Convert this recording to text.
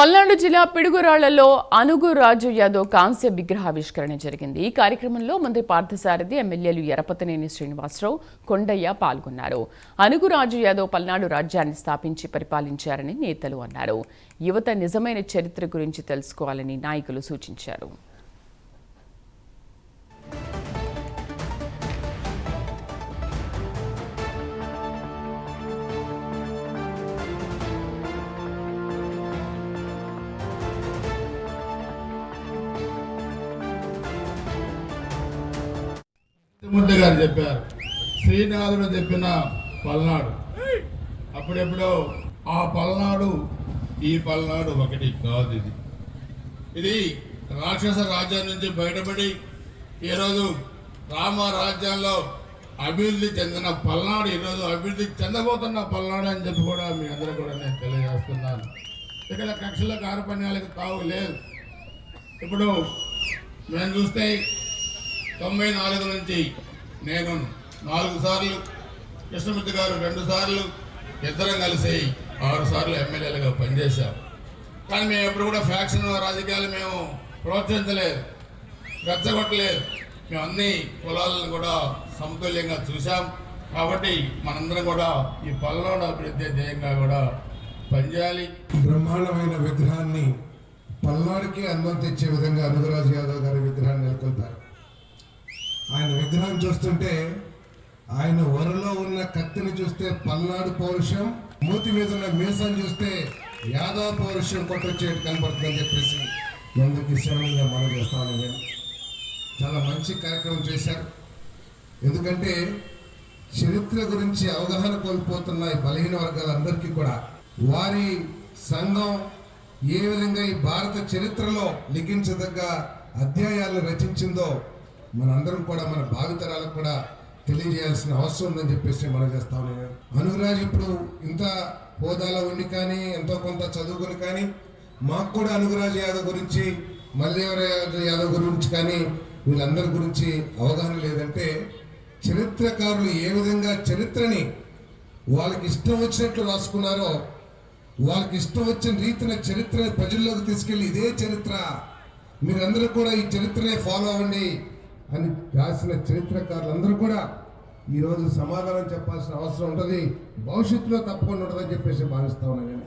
పల్నాడు జిల్లా పిడుగురాళ్ళలో అనుగు రాజు యాదవ్ కాంస్య విగ్రహావిష్కరణ జరిగింది. ఈ కార్యక్రమంలో మంత్రి పార్థసారథి ఎమ్మెల్యేలు ఎరపతనేని శ్రీనివాసరావు కొండయ్య పాల్గొన్నారు. అనుగు రాజు యాదవ్ పల్నాడు రాజ్యాన్ని స్థాపించి పరిపాలించారని నేతలు అన్నారు. యువత నిజమైన చరిత్ర గురించి తెలుసుకోవాలని నాయకులు సూచించారు. ముద్ద గారు చెప్పారు. శ్రీనాథుడు చెప్పిన పల్నాడు. అప్పుడెప్పుడో ఆ పల్నాడు ఈ పల్నాడు ఒకటి కాదు ఇది. ఇది రాక్షస రాజ్యం నుంచి బయటపడి ఈరోజు రామ రాజ్యంలో అభివృద్ధి చెందిన పల్నాడు ఈరోజు అభివృద్ధి చెందబోతున్న పల్నాడు అని చెప్పి కూడా మీ అందరూ కూడా నేను తెలియజేస్తున్నాను. ఇక్కడ కక్షల కార్పణ్యాలకు తావు లేదు. ఇప్పుడు మేము చూస్తే తొంభై నాలుగు నుంచి నేను నాలుగు సార్లు కృష్ణమూర్తి గారు రెండు సార్లు ఇద్దరం కలిసి ఆరు సార్లు ఎమ్మెల్యేలుగా పనిచేశాం. కానీ మేము ఎప్పుడు కూడా ఫ్యాక్షన్ రాజకీయాలు మేము ప్రోత్సహించలేదు రెచ్చగొట్టలేదు. మేము అన్ని కులాలను కూడా సమతుల్యంగా చూసాం కాబట్టి మనందరం కూడా ఈ పల్నాడు అభివృద్ధి ధ్యేయంగా కూడా పనిచేయాలి. బ్రహ్మాండమైన విగ్రహాన్ని పల్నాడుకి అందం తెచ్చే విధంగా అనుగరాజు యాదవ్ గారి విగ్రహాన్ని నెలకొల్పారు. ఆయన విగ్రహం చూస్తుంటే ఆయన వరలో ఉన్న కత్తిని చూస్తే పల్నాడు పౌరుషం మూతి మీద ఉన్న మీసం చూస్తే యాదవ్ పౌరుషం కొట్టొచ్చేట్టు కనపడుతుందని చెప్పేసి ముందుకు శ్రమంగా మనం చేస్తాను నేను చాలా మంచి కార్యక్రమం చేశారు. ఎందుకంటే చరిత్ర గురించి అవగాహన కోల్పోతున్న ఈ బలహీన వర్గాలందరికీ కూడా వారి సంఘం ఏ విధంగా ఈ భారత చరిత్రలో లిఖించదగ్గ అధ్యాయాలను రచించిందో మనందరం కూడా మన భావితరాలకు కూడా తెలియజేయాల్సిన అవసరం ఉందని చెప్పేసి మనం చేస్తాం నేను అనురాజ్ ఇప్పుడు ఇంత హోదాలో ఉండి కానీ ఎంతో కొంత చదువుకుని కానీ మాకు కూడా అనురాజ్ యాదవ్ గురించి మల్లేవరాజ్ యాదవ్ గురించి కానీ వీళ్ళందరి గురించి అవగాహన లేదంటే చరిత్రకారులు ఏ విధంగా చరిత్రని వాళ్ళకి ఇష్టం వచ్చినట్లు రాసుకున్నారో వాళ్ళకి ఇష్టం వచ్చిన రీతిన చరిత్రని ప్రజల్లోకి తీసుకెళ్ళి ఇదే చరిత్ర. మీరందరూ కూడా ఈ చరిత్రనే ఫాలో అవ్వండి. అని రాసిన చరిత్రకారులందరూ కూడా ఈరోజు సమాధానం చెప్పాల్సిన అవసరం ఉంటుంది. భవిష్యత్తులో తప్పకుండా ఉంటుందని చెప్పేసి భావిస్తా ఉన్నాను నేను.